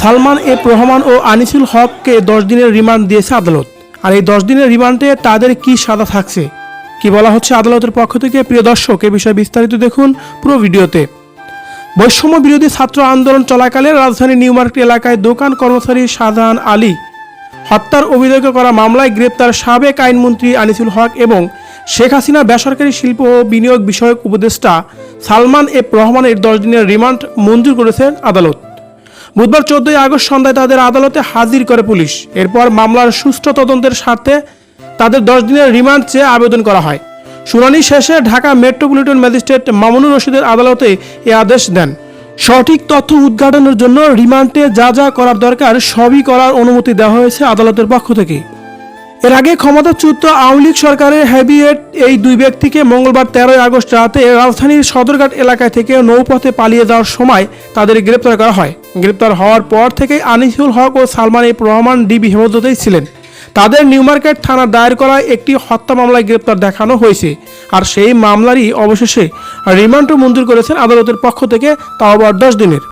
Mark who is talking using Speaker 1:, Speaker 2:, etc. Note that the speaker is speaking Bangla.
Speaker 1: সালমান এফ রহমান ও আনিসুল হককে দশ দিনের রিমান্ড দিয়েছে আদালত। আর এই দশ দিনের রিমান্ডে তাদের কি সাজা থাকছে? কি বলা হচ্ছে আদালতের পক্ষ থেকে? প্রিয় দর্শক, এ বিষয়ে বিস্তারিত দেখুন পুরো ভিডিওতে। বৈষম্য বিরোধী ছাত্র আন্দোলন চলাকালে রাজধানী নিউ মার্কেট এলাকায় দোকান কর্মচারী শাহজাহান আলী হত্যার অভিযোগে করা মামলায় গ্রেপ্তার সাবেক আইনমন্ত্রী আনিসুল হক এবং শেখ হাসিনা বেসরকারি শিল্প ও বিনিয়োগ বিষয়ক উপদেষ্টা সালমান এফ রহমানের দশ দিনের রিমান্ড মঞ্জুর করেছেন আদালত। বুধবার চোদ্দই আগস্ট সন্ধ্যায় তাদের আদালতে হাজির করে পুলিশ। এরপর মামলার সুষ্ঠু তদন্তের স্বার্থে তাদের দশ দিনের রিমান্ড চেয়ে আবেদন করা হয়। শুনানি শেষে ঢাকা মেট্রোপলিটন ম্যাজিস্ট্রেট মামুনুর রশিদের আদালতে এ আদেশ দেন। সঠিক তথ্য উদ্ঘাটনের জন্য রিমান্ডে যা যা করার দরকার সবই করার অনুমতি দেওয়া হয়েছে আদালতের পক্ষ থেকে। এর আগে ক্ষমতাচ্যুত আওয়ামী লীগ সরকারের হ্যাবিয়েট এই দুই ব্যক্তিকে মঙ্গলবার তেরোই আগস্ট রাতে রাজধানীর সদরঘাট এলাকা থেকে নৌপথে পালিয়ে যাওয়ার সময় তাদের গ্রেপ্তার করা হয়। গ্রেপ্তার হওয়ার পর থেকেই আনিসুল হক ও সালমান এফ রহমান ডিবি হেফাজতেই ছিলেন। তাদের নিউমার্কেট থানা দায়ের করা একটি হত্যা মামলায় গ্রেপ্তার দেখানো হয়েছে। আর সেই মামলারই অবশেষে রিমান্ডও মঞ্জুর করেছেন আদালতের পক্ষ থেকে তাও আবার দশ দিনের।